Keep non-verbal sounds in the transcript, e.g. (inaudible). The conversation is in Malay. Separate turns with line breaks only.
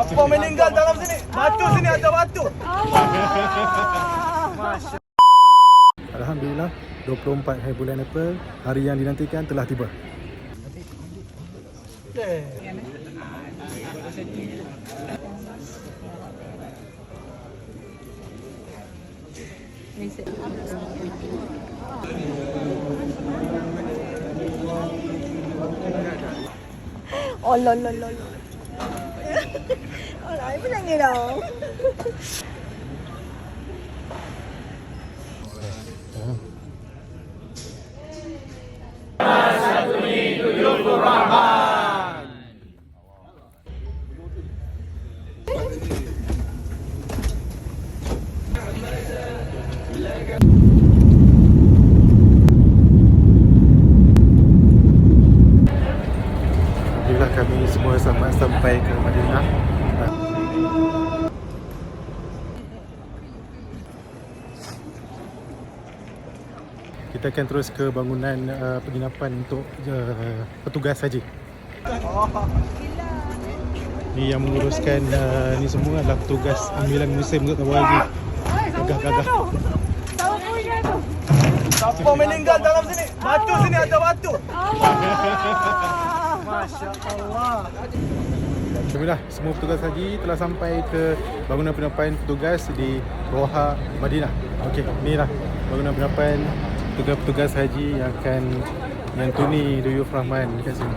Siapa meninggal dalam sini? Batu sini ada batu. (laughs)
Alhamdulillah 24 hari bulan April hari yang dinantikan telah tiba.
Oh lol lol lol. lại mới đang nghe đồ
Thank you. Kami semua selamat sampai ke Madinah. Kita akan terus ke bangunan uh, penginapan untuk uh, petugas haji. Ni yang menguruskan uh, ni semua adalah petugas ambilan musim untuk tahu haji. Gagah-gagah.
Siapa meninggal dalam sini? Batu sini ada batu. Masya Allah.
Alhamdulillah semua petugas haji telah sampai ke bangunan penginapan petugas di Roha Madinah. Okey, inilah bangunan penginapan petugas-petugas haji yang akan menyantuni Duyuf Rahman dekat sini.